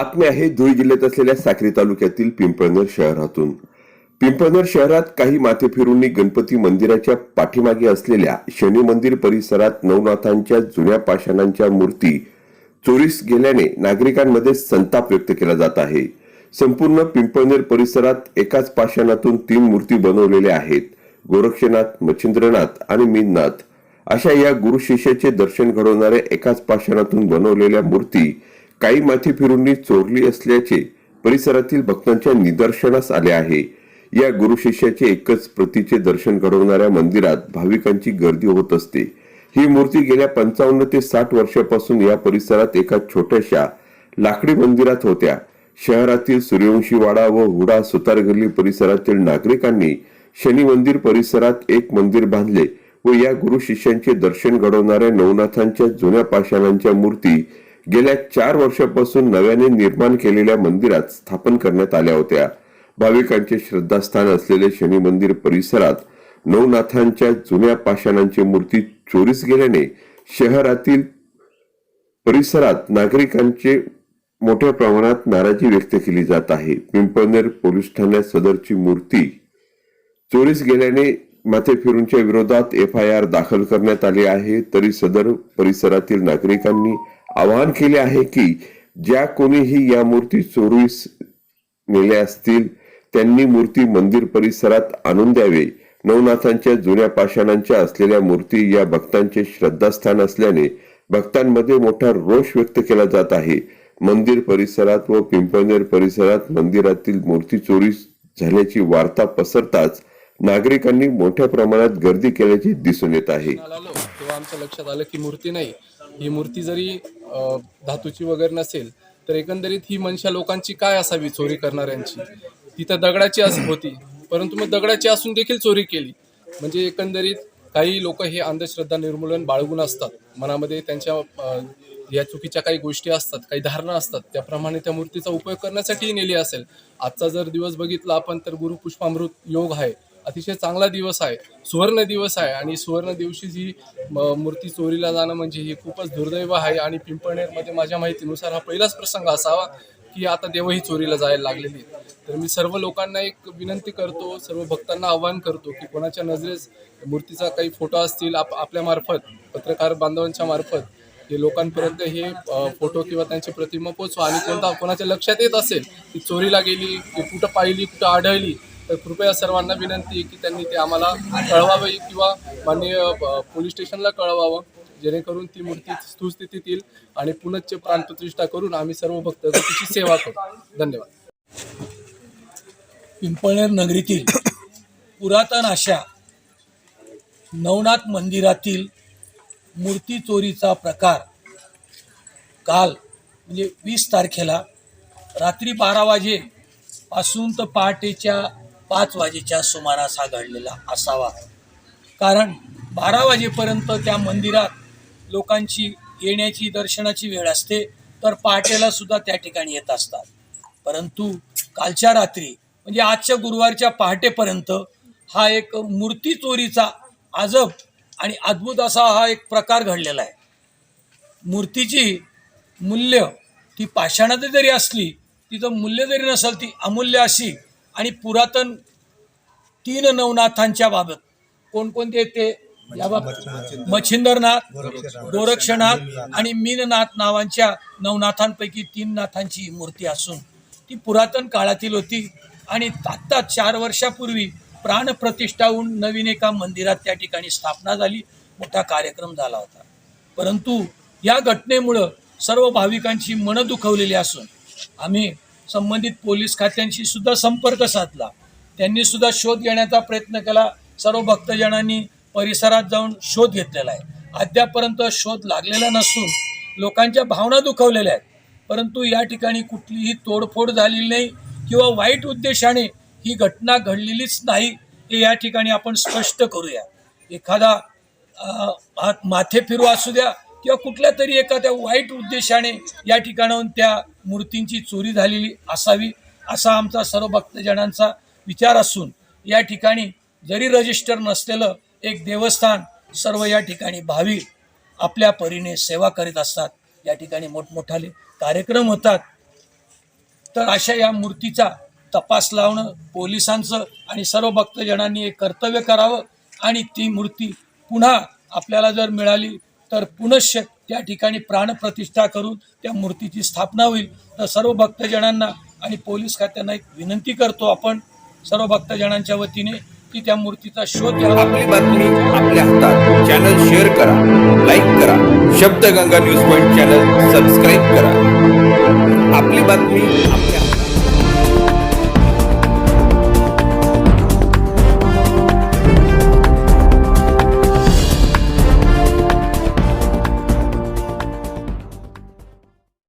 बातमी आहे धुळे जिल्ह्यात असलेल्या साक्री तालुक्यातील पिंपळनेर शहरातून. पिंपळनेर शहरात काही माथेफिरूंनी गणपती मंदिराच्या पाठीमागे असलेल्या शनी मंदिर परिसरात नवनाथांच्या जुन्या पाषाणांच्या मूर्ती चोरीस गेल्याने नागरिकांमध्ये संताप व्यक्त केला जात आहे. संपूर्ण पिंपळनेर परिसरात एकाच पाषाणातून तीन मूर्ती बनवलेल्या आहेत. गोरक्षनाथ मच्छिंद्रनाथ आणि मीननाथ. अशा या गुरुशिष्याचे दर्शन घडवणाऱ्या एकाच पाषाणातून बनवलेल्या मूर्ती काही माथी फिरूंनी चोरली असल्याचे परिसरातील भक्तांच्या निदर्शनास आले आहे. या गुरु शिष्याचे एकच प्रतीचे दर्शन घडवणाऱ्या मंदिरात भाविकांची गर्दी होत असते. ही मूर्ती गेल्या पंचावन्न ते साठ वर्षापासून या परिसरात एका छोट्याशा लाकडी मंदिरात होत्या. शहरातील सूर्यवंशी वाडा व हुडा सुतार गल्ली परिसरातील नागरिकांनी शनी मंदिर परिसरात एक मंदिर बांधले व या गुरु शिष्यांचे दर्शन घडवणाऱ्या नवनाथांच्या जुन्या पाषाणांच्या मूर्ती गेल्या चार वर्षापासून नव्याने निर्माण केलेल्या मंदिरात स्थापन करण्यात आल्या होत्या. भाविकांचे श्रद्धास्थान असलेले शनी मंदिर परिसरात नवनाथांच्या जुन्या पाषाणांची मूर्ती चोरीस गेल्याने शहरातील परिसरात नागरिकांचे मोठ्या प्रमाणात नाराजी व्यक्त केली जात आहे. पिंपळनेर पोलीस ठाण्यात सदरची मूर्ती चोरीस गेल्याने माथे फिरूंच्या विरोधात एफ आय आर दाखल करण्यात आली आहे. तरी सदर परिसरातील नागरिकांनी आवाहन केले आहे की ज्या कोणीही या मूर्ती चोरीस नेल्या असतील त्यांनी मूर्ती मंदिर परिसरात आणून द्यावे. नवनाथांच्या जुन्या पाषाणांच्या असलेल्या मूर्ती या भक्तांचे श्रद्धास्थान असल्याने भक्तांमध्ये मोठा रोष व्यक्त केला जात आहे. मंदिर परिसरात व पिंपळनेर परिसरात मंदिरातील मूर्ती चोरी झाल्याची वार्ता पसरताच नागरिकांनी मोठ्या प्रमाणात गर्दी केल्याचे दिसून येत आहे. आमच्या लक्षात आलं की मूर्ती नाही. ही मूर्ती जरी धातूची वगैरे नसेल तर एकंदरीत ही मनशा लोकांची काय असावी चोरी करणाऱ्यांची? तिथं दगडाची अस होती. परंतु मग दगडाची असून देखील चोरी केली. म्हणजे एकंदरीत काही लोक हे अंधश्रद्धा निर्मूलन बाळगून असतात. मनामध्ये त्यांच्या या चुकीच्या काही गोष्टी असतात काही धारणा असतात. त्याप्रमाणे त्या मूर्तीचा उपयोग करण्यासाठी नेली असेल. आजचा जर दिवस बघितला आपण तर गुरु पुष्पामृत योग आहे. अतिशय चांगला दिवस आहे सुवर्ण दिवस आहे आणि सुवर्ण दिवशी जी म- मूर्ती चोरीला जाणं म्हणजे हे खूपच दुर्दैव आहे आणि पिंपळनेरमध्ये माझ्या माहितीनुसार हा पहिलाच प्रसंग असावा की आता देवही चोरीला जायला लागलेली तर मी सर्व लोकांना एक विनंती करतो सर्व भक्तांना आवाहन करतो की कोणाच्या नजरेस मूर्तीचा काही फोटो असतील आप आपल्यामार्फत पत्रकार बांधवांच्या मार्फत हे लोकांपर्यंत हे फोटो किंवा त्यांची प्रतिमा पोचवा आणि कोणता कोणाच्या लक्षात येत असेल की चोरीला गेली की कुठं पाहिली कुठं आढळली तर कृपया सर्वांना विनंती आहे की त्यांनी ते आम्हाला कळवावे किंवा माननीय पोलीस स्टेशनला कळवावं जेणेकरून ती मूर्ती सुस्थितीत येईल आणि पुनश्च प्राणप्रतिष्ठा करून आम्ही सर्व भक्त तिची सेवा करू. धन्यवाद. पिंपळनेर नगरीतील पुरातन अशा नवनाथ मंदिरातील मूर्ती चोरीचा प्रकार काल म्हणजे वीस तारखेला रात्री बारा वाजेपासून तर पहाटेच्या पाच वाजेच्या सुमारास हा घडलेला असावा. कारण बारा वाजेपर्यंत त्या मंदिरात लोकांची येण्याची दर्शनाची वेळ असते तर पहाटेला सुद्धा त्या ठिकाणी येत असतात. परंतु कालच्या रात्री म्हणजे आजच्या गुरुवारच्या पहाटेपर्यंत हा एक मूर्ती चोरीचा अजब आणि अद्भुत असा हा एक प्रकार घडलेला आहे. मूर्तीची मूल्य ती पाषाणात जरी असली तिचं मूल्य जरी नसेल ती अमूल्य अशी आणि पुरातन तीन नवनाथांच्या बाबत कोणकोणते ते? या बाबत मच्छिंदरनाथ गोरक्षनाथ आणि मीननाथ नावांच्या नवनाथांपैकी तीन नाथांची मूर्ती असून ती पुरातन काळातील होती आणि आत्ता चार वर्षापूर्वी प्राणप्रतिष्ठा होऊन नवीन एका मंदिरात त्या ठिकाणी स्थापना झाली. मोठा कार्यक्रम झाला होता. परंतु या घटनेमुळं सर्व भाविकांची मनं दुखवलेली असून आम्ही संबंधित पोलीस खात्यांशी सुद्धा संपर्क साधला. त्यांनी सुद्धा शोध घेण्याचा प्रयत्न केला. सर्व भक्तजनांनी परिसरात जाऊन शोध घेतलेला आहे. अद्यापर्यंत शोध लागलेला नसून लोकांच्या भावना दुखवलेल्या आहेत. परंतु या ठिकाणी कुठलीही तोडफोड झालेली नाही किंवा वाईट उद्देशाने ही घटना घडलेलीच नाही हे या ठिकाणी आपण स्पष्ट करूया. एखादा माथे फिरू असू द्या किंवा कुठल्या तरी एखाद्या वाईट उद्देशाने या ठिकाणाहून त्या मूर्तींची चोरी झालेली असावी असा आमचा सर्व भक्तजनांचा विचार असून या ठिकाणी जरी रजिस्टर नसलेलं एक देवस्थान सर्व या ठिकाणी भावी आपल्या परीने सेवा करीत असतात. या ठिकाणी मोठमोठाले कार्यक्रम होतात. तर अशा या मूर्तीचा तपास लावणं पोलिसांचं आणि सर्व भक्तजनांनी एक कर्तव्य करावं आणि ती मूर्ती पुन्हा आपल्याला जर मिळाली तर पुनश्च त्या ठिकाणी प्राणप्रतिष्ठा करून त्या मूर्तीची स्थापना होईल. तर सर्व भक्तजनांना आणि पोलीस खात्यांना एक विनंती करतो आपण सर्व भक्तजनांच्या वतीने की त्या मूर्तीचा शोध घ्यावा. आपली बातमी आपल्या हातात. चॅनल शेअर करा लाईक करा. Shabdganga news point channel subscribe करा. आपली बातमी आपल्या